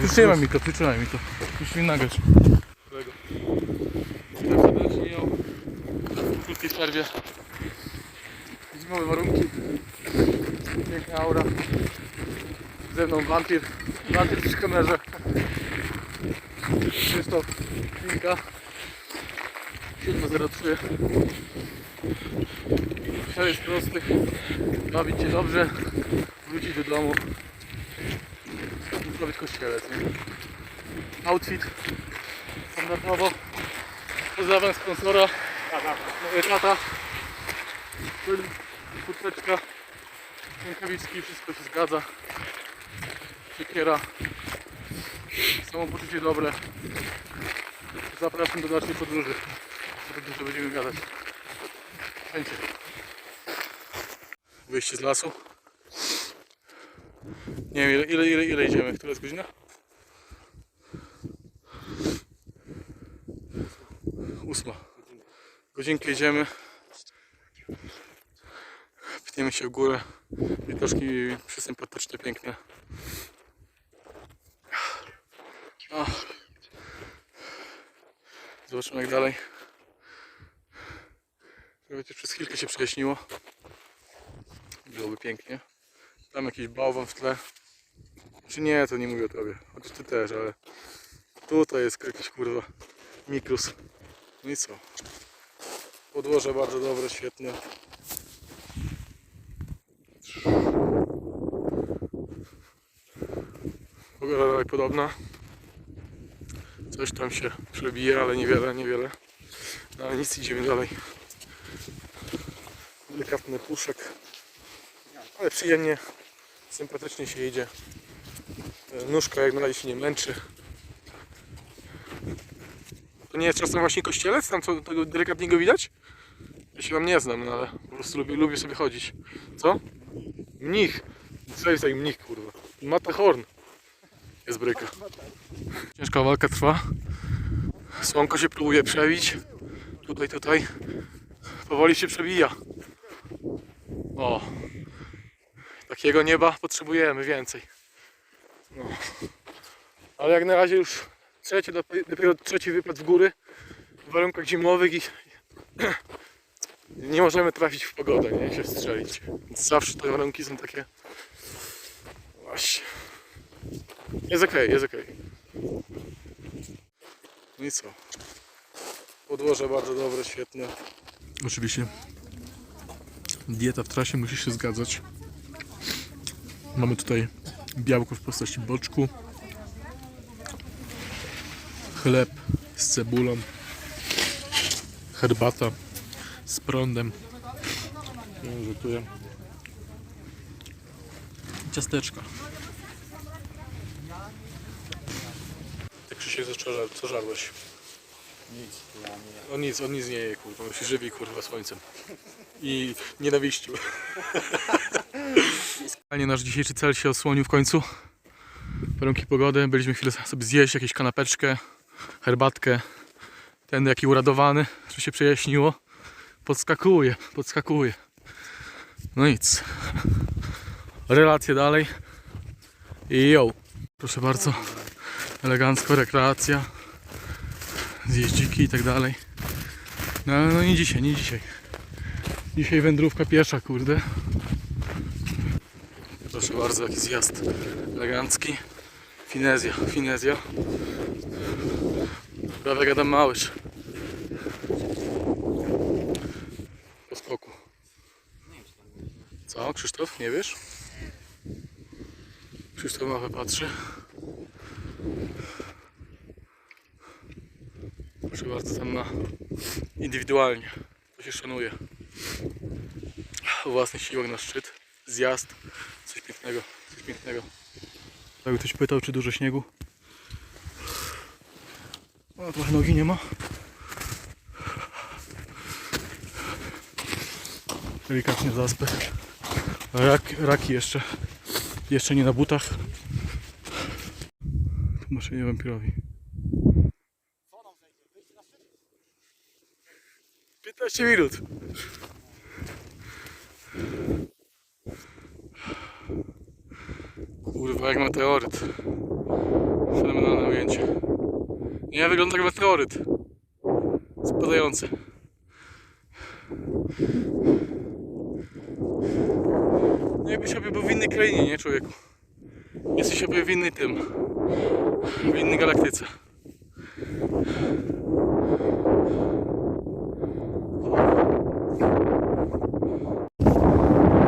Przytrzymaj mi to, przytrzymaj mi to. Musisz mi nagrać. Kolego. Tak serdecznie ją. W krótkiej przerwie. Zimowe warunki. Piękna aura. Ze mną wampir. Wampir przy kamerze. Krzysztof. Klinka. 7.03. Cel jest prosty. Bawić się dobrze. Wrócić do domu. Zrobić kościelec. Nie? Outfit. Standardowo. Pozdrawiam sponsora. Tata. Kurteczka. Rękawiczki. Wszystko się zgadza. Siekiera. Samopoczucie dobre. Zapraszam do dalszej podróży. O tym, że będziemy gadać. Chęcie. Wyjście z lasu. Nie wiem ile, ile, ile, ile idziemy. Która jest godzina? Ósma. Godzinkę idziemy. Pniemy się w górę. Widoczki przysympatyczne, piękne. O. Zobaczymy jak dalej. Słuchajcie, przez chwilkę się przejaśniło. Byłoby pięknie. Tam jakiś bałwan w tle. Czy nie, to nie mówię o tobie. Chociaż ty też, ale tutaj jest jakiś kurwa mikrus. No i co? Podłoże bardzo dobre, świetne. Pogoda dalej podobna. Coś tam się przebija, ale niewiele, niewiele. No ale nic, idziemy dalej. Delikatny puszek. Ale przyjemnie, sympatycznie się idzie. Nóżka jak na razie się nie męczy. To nie jest czasem właśnie kościelec? Tam co, tego delikatnie go widać? Ja się tam nie znam, no ale po prostu lubię, lubię sobie chodzić. Co? Mnich. Co jest jak mnich, kurwa? Matterhorn. Jest bryka. Ciężka walka trwa. Słonko się próbuje przebić. Tutaj, tutaj. Powoli się przebija. O. Takiego nieba potrzebujemy więcej. No. Ale jak na razie już trzeci, dopiero trzeci wypad w góry w warunkach zimowych i nie możemy trafić w pogodę, nie się strzelić. Więc zawsze te warunki są takie właśnie. Jest okej, jest okej. No i co? Podłoże bardzo dobre, świetne. Oczywiście dieta w trasie musi się zgadzać. Mamy tutaj białko w postaci boczku, chleb z cebulą, herbata z prądem, żartuję, ciasteczka. Tak Krzysiek, co, co żarłeś? Nic, ja nie. On nic, on nic nie je, kurwa, on się żywi, kurwa, słońcem. I nienawiścią. Fajnie nasz dzisiejszy cel się osłonił w końcu. Warunki pogody, byliśmy chwilę sobie zjeść jakieś kanapeczkę, herbatkę. Ten jaki uradowany, że się przejaśniło. Podskakuje, podskakuje. No nic. Relacje dalej. I ją. Proszę bardzo. Elegancko, rekreacja zjeździki i tak dalej. No ale no nie dzisiaj, nie dzisiaj. Dzisiaj wędrówka piesza, kurde. Proszę bardzo, jaki zjazd elegancki. Finezja, finezja. Prawie gadam małysz. Po skoku. Co, Krzysztof, nie wiesz? Krzysztof mapę patrzy. Proszę bardzo, tam na indywidualnie. To się szanuje. Własny siłek na szczyt. Zjazd. Coś pięknego. Coś pięknego. Jakby ktoś pytał, czy dużo śniegu. O, trochę nogi nie ma. Delikatnie zaspę. Rak, raki jeszcze. Jeszcze nie na butach. Tłumaczenie wampirowi. 15 minut. Kurwa, jak meteoryt. Fenomenalne ujęcie. Nie, wygląda jak meteoryt. Spadający. No jakbyś sobie był w innej krainie, nie człowieku? Jesteś sobie w innej tym. W innej galaktyce.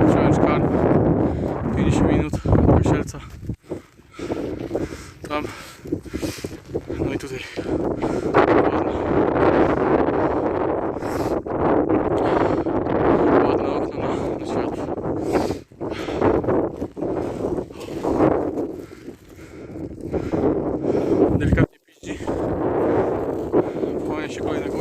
Wziąłem szkarp. 50 minut do Kościelca. Tam. No i tutaj. Ładne, ładne okno na, na świat. Delikatnie piździ. Kłania się kolejna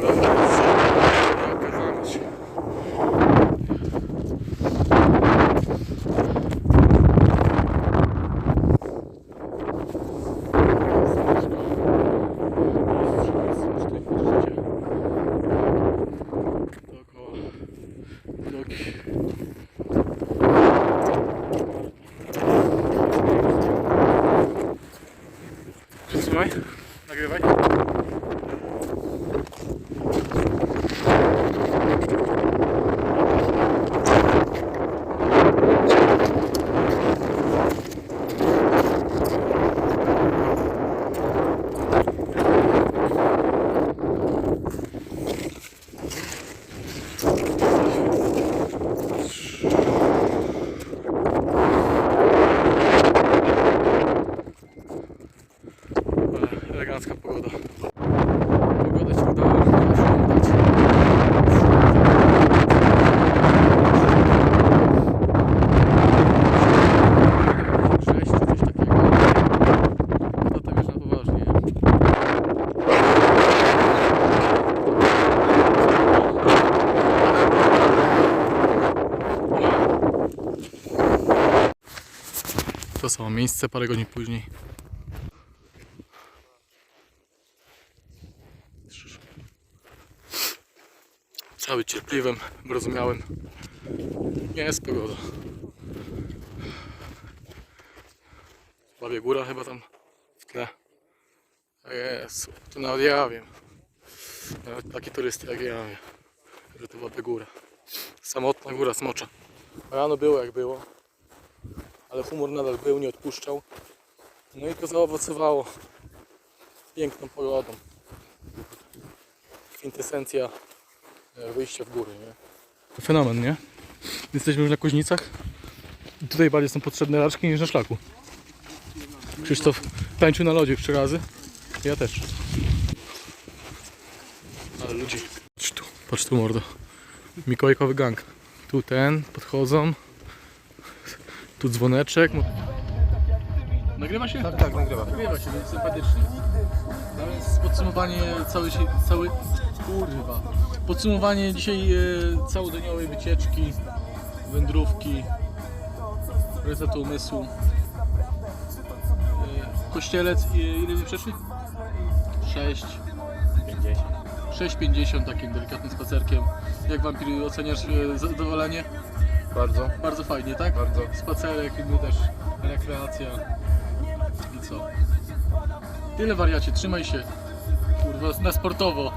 Przytrzymaj, nagrywaj. Ale elegancka pogoda. Pogoda się udała, udało się udać. Cześć, czy coś takiego. No to wiesz na poważnie. To samo miejsce parę godzin później. Być cierpliwym, wyrozumiałym. Nie jest pogoda. Bawie góra chyba tam w tle. Jezu, to nawet ja wiem. Nawet taki turysty jak ja wie, że to Babia Góra. Samotna góra smocza. Rano było jak było, ale humor nadal był, nie odpuszczał. No i to zaowocowało piękną pogodą. Kwintesencja e, wyjścia w góry, nie? Fenomen, nie? Jesteśmy już na Kuźnicach. I tutaj bardziej są potrzebne raczki niż na szlaku. Krzysztof tańczył na lodzie trzy razy. Ja też. Ale ludzi. Patrz tu, patrz tu mordo. Mikołajkowy gang. Tu ten, podchodzą. Tu dzwoneczek. Nagrywa się? Tak, tak, nagrywa. Nagrywa się, więc sympatycznie. No więc podsumowanie całej, cały, kurwa, podsumowanie dzisiaj e, całodniowej wycieczki, wędrówki, resetu umysłu. E, kościelec, e, ile my przeszli? 6, 50. 6,50 takim delikatnym spacerkiem. Jak wampir oceniasz e, zadowolenie? Bardzo. Bardzo fajnie, tak? Bardzo. Spacerek, no też rekreacja. I co? Tyle wariacie, trzymaj się. Kurwa, na sportowo.